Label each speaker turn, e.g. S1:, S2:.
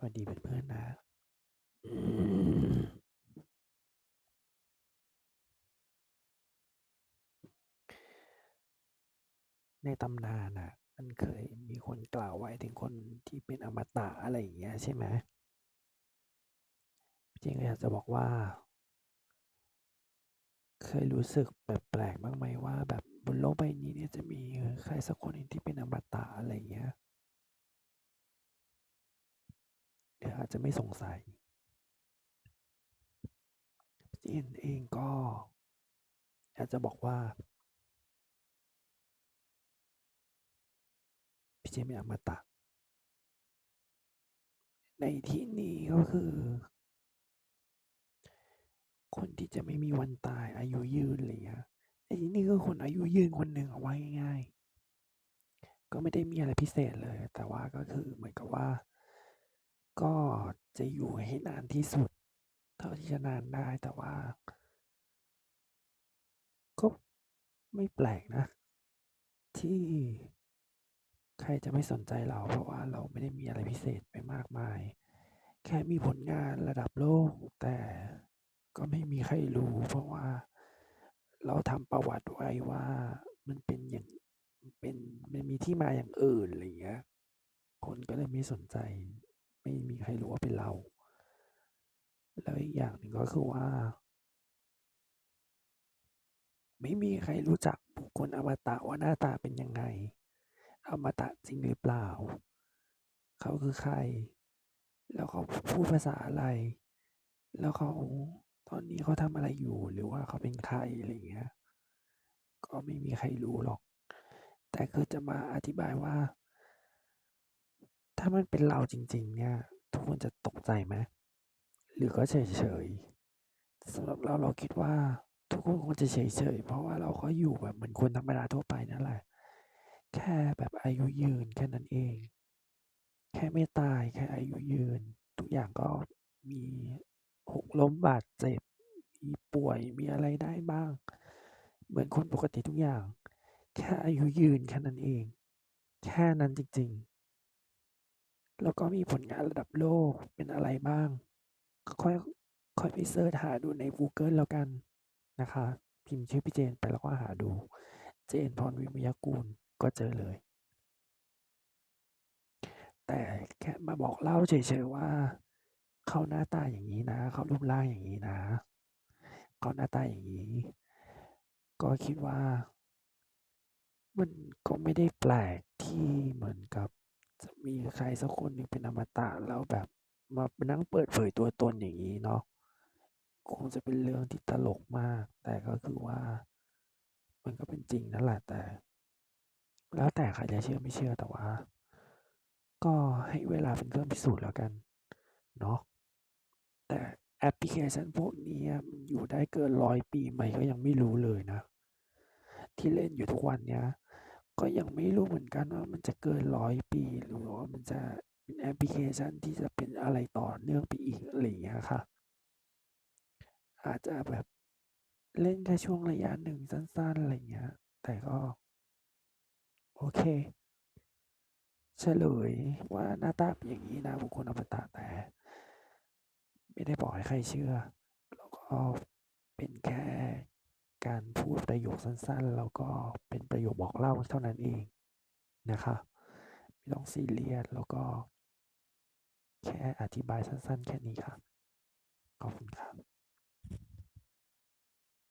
S1: สวัสดีเพื่อนๆนะในตำนานน่ะ มันเคยมีคนกล่าวไว้ถึงคนที่เป็นอมตะอะไรอย่างเงี้ยใช่ไหมจริงอยากจะบอกว่า เคยรู้สึกแปลกๆบ้างไหมว่า แบบบนโลกใบนี้เนี่ยจะมีใครสักคนหนึ่งที่เป็นอมตะอะไรอย่างเงี้ย หรืออา จจะไม่สงสัยเจนเองก็อยากจะบอกว่าพี่เจนเป็นอมตะ ในที่นี้ก็คือ คนที่จะไม่มีวันตายอายุยืนเงี้ยแต่ที่นี่คือคนอายุยืนคนหนึ่งเอะว่าง่ายๆก็ไม่ได้มีอะไรพิเศษเลย แต่ว่าก็คือเหมือนกับว่า ก็จะอยู่ให้นานที่สุด เท่าที่จะนานได้แต่ว่า ก็ไม่แปลกนะ ที่ใครจะไม่สนใจเรา เพราะว่าเราไม่ได้มีอะไรพิเศษไปมากมาย แค่มีผลงานระดับโลก แต่ก็ไม่มีใครรู้ เพราะว่าเราทำประวัติไว้ว่ามันเป็นอย่างเป็นมันมีที่มาอย่างอื่นอะไรเงี้ย คนก็เลยไม่สนใจ ไม่มีใครรู้ว่าเป็นเรา แล้วอีกอย่างหนึ่งก็คือว่า ไม่มีใครรู้จักบุคคลอมตะว่าหน้าตาเป็นยังไง อมตะจริงหรือเปล่า เขาคือใคร แล้วเขาพูดภาษาอะไร แล้วเขาตอนนี้เขาทำอะไรอยู่หรือว่าเขาเป็นใครอะไรเงี้ย ก็ไม่มีใครรู้หรอก แต่คือจะมาอธิบายว่าามันเป็นเราจริง ๆ เนี่ย ทุกคนจะตกใจไหมหรือก็เฉยๆสำหรับเราเราคิดว่าทุกคนคงจะเฉยๆเพราะว่าเราก็อยู่แบบเหมือนคนธรรมดาทั่วไปนั่นแหละ แค่แบบอายุยืนแค่นั้นเอง แค่ไม่ตายแค่อายุยืน ทุกอย่างก็มีหกล้มบาดเจ็บ มีป่วยมีอะไรได้บ้าง เหมือนคนปกติทุกอย่าง แค่อายุยืนแค่นั้นเอง แค่นั้นจริง ๆ แล้วก็มีผลงานระดับโลกเป็นอะไรบ้าง ค่อยค่อยไปเซิร์ชหาดูในกูเกิลแล้วกันนะคะ พิมพ์ชื่อพี่เจนไปแล้วก็หาดู เจนพรวิมยกูลก็เจอเลย แต่แค่มาบอกเล่าเฉยๆว่า เขาหน้าตาอย่างงี้นะ เขารูปร่างอย่างงี้นะ เขาหน้าตาอย่างงี้ ก็คิดว่า มันก็ไม่ได้แปลกที่เหมือนกับ จะมีใครสักคนหนึ่งเป็นอมตะแล้วแบบมานั่งเปิดเผยตัวตนอย่างงี้เนาะคงจะเป็นเรื่องที่ตลกมาก แต่ก็คือว่า มันก็เป็นจริงนั่นแหละแต่ แล้วแต่ใครจะเชื่อไม่เชื่อแต่ว่า ก็ให้เวลาเป็นเครื่องพิสูจน์แล้วกันเนาะแต่แอปพลิเคชันพวกนี้มันอยู่ได้เกิน100ปีไหมก็ยังไม่รู้เลยนะ ที่เล่นอยู่ทุกวันเนี้ย ก็ยังไม่รู้เหมือนกันว่ามันจะเกิน100ปีหรือว่ามันจะเป็นแอปพลิเคชันที่จะเป็นอะไรต่อเนื่องไปอีกอะไรอย่างเงี้ยค่ะ อาจจะแบบเล่นแค่ช่วงระยะหนึ่งสั้นๆอะไรอย่างเงี้ย แต่ก็ โอเคเฉลยว่าหน้าตาเป็นอย่างงี้นะบุคคลอมตะแต่ ไม่ได้บอกให้ใครเชื่อ แล้วก็เป็นแค่ การพูดประโยคสั้นๆ แล้วก็เป็นประโยคบอกเล่าเท่านั้นเองนะคะไม่ต้องซีเรียสแล้วก็ แค่อธิบายสั้นๆ แค่นี้ค่ะขอบคุณครับ